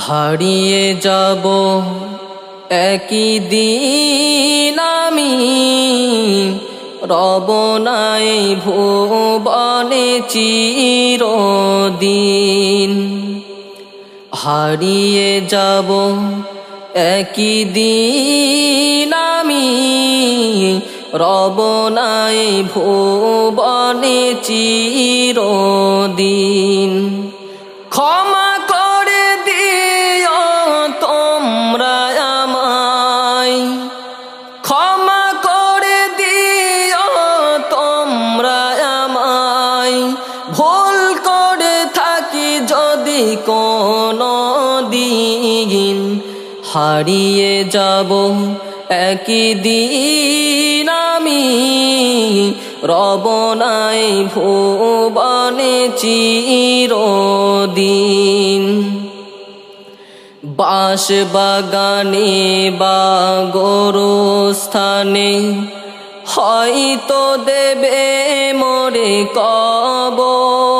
হারিয়ে যাব একই দিন আমি। রব নাই ভুবনে চিরদিন। হারিয়ে যাব একই দিন আমি। রব নাই ভুবনে চিরদিন। ক্ষমা করে থাকি যদি কোনো দিন, হারিয়ে যাব একই দিন আমি। রব নাই ভুবনে চিরদিন। বাঁশ বাগানে বা স্থানে হয়তো দেবে মোরে কবর।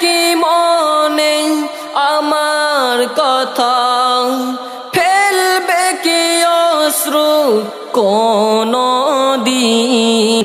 কি মনে আমার কথা। ফেলবে কি অশ্রু কোন দিন